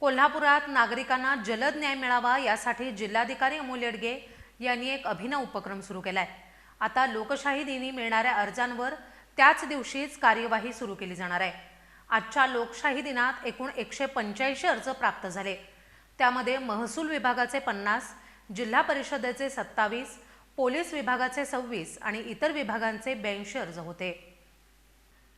कोल्हापुरात नागरिकांना जलद न्याय मिळावा यासाठी जिल्हाधिकारी अमोल येडगे यांनी एक अभिनव उपक्रम सुरू केला आहे आता लोकशाही दिनी मिळणाऱ्या अर्जांवर त्याच दिवशीच कार्यवाही सुरू केली जाणार आहे. आजच्या लोकशाही दिनात एकूण एकशे पंच्याऐंशी अर्ज प्राप्त झाले. त्यामध्ये महसूल विभागाचे पन्नास जिल्हा परिषदेचे सत्तावीस पोलीस विभागाचे सव्वीस आणि इतर विभागांचे ब्याऐंशी अर्ज होते.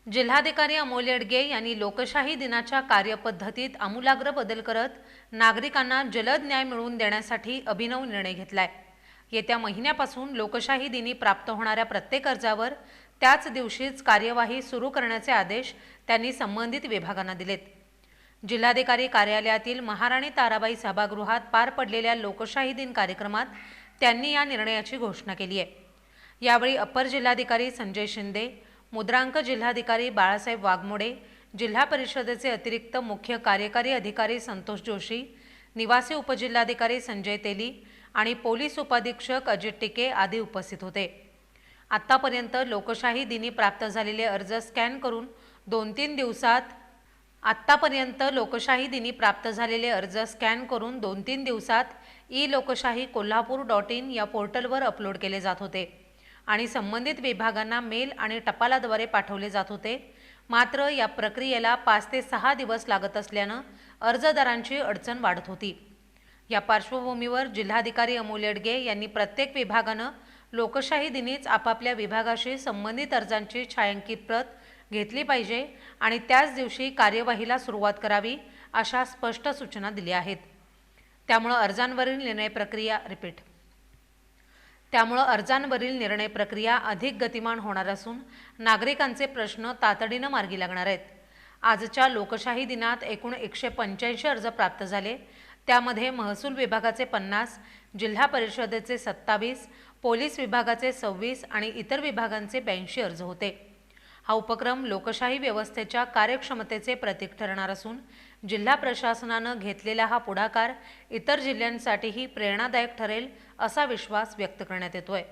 जिल्हाधिकारी अमोल येडगे यांनी लोकशाही दिनाच्या कार्यपद्धतीत आमूलाग्र बदल करत नागरिकांना जलद न्याय मिळवून देण्यासाठी अभिनव निर्णय घेतलाय. येत्या महिन्यापासून लोकशाही दिनी प्राप्त होणाऱ्या प्रत्येक अर्जावर त्याच दिवशीच कार्यवाही सुरू करण्याचे आदेश त्यांनी संबंधित विभागांना दिलेत. जिल्हाधिकारी कार्यालयातील महाराणी ताराबाई सभागृहात पार पडलेल्या लोकशाही दिन कार्यक्रमात त्यांनी या निर्णयाची घोषणा केली आहे. यावेळी अप्पर जिल्हाधिकारी संजय शिंदे मुद्रांक जिल्हाधिकारी बाळासाहेब वाघमोडे जिल्हा परिषदेचे अतिरिक्त मुख्य कार्यकारी अधिकारी संतोष जोशी निवासी उपजिल्हाधिकारी संजय तेली आणि पोलीस उपाधीक्षक अजित टिके आदी उपस्थित होते. आत्तापर्यंत लोकशाही दिनी प्राप्त झालेले अर्ज स्कॅन करून दोन तीन दिवसात आत्तापर्यंत लोकशाही दिनी प्राप्त झालेले अर्ज स्कॅन करून दोन तीन दिवसात ई लोकशाही कोल्हापूर डॉट इन या पोर्टलवर अपलोड केले जात होते. आणि संबंधित विभागांना मेल आणि टपालाद्वारे पाठवले जात होते. मात्र या प्रक्रियेला पाच ते सहा दिवस लागत असल्यानं अर्जदारांची अडचण वाढत होती. या पार्श्वभूमीवर जिल्हाधिकारी अमोल येडगे यांनी प्रत्येक विभागानं लोकशाही दिनीच आपापल्या विभागाशी संबंधित अर्जांची छायांकित प्रत घेतली पाहिजे आणि त्याच दिवशी कार्यवाहीला सुरुवात करावी अशा स्पष्ट सूचना दिल्या आहेत. त्यामुळं अर्जांवरील निर्णय प्रक्रिया रिपीट. त्यामुळं अर्जांवरील निर्णय प्रक्रिया अधिक गतिमान होणार असून नागरिकांचे प्रश्न तातडीनं मार्गी लागणार आहेत. आजच्या लोकशाही दिनात एकूण एकशे पंच्याऐंशी अर्ज प्राप्त झाले. त्यामध्ये महसूल विभागाचे पन्नास जिल्हा परिषदेचे सत्तावीस पोलीस विभागाचे सव्वीस आणि इतर विभागांचे ब्याऐंशी अर्ज होते. हा उपक्रम लोकशाही व्यवस्थेच्या कार्यक्षमतेचे प्रतीक ठरणार असून जिल्हा प्रशासनानं घेतलेला हा पुढाकार इतर जिल्ह्यांसाठीही प्रेरणादायक ठरेल असा विश्वास व्यक्त करण्यात येतोय.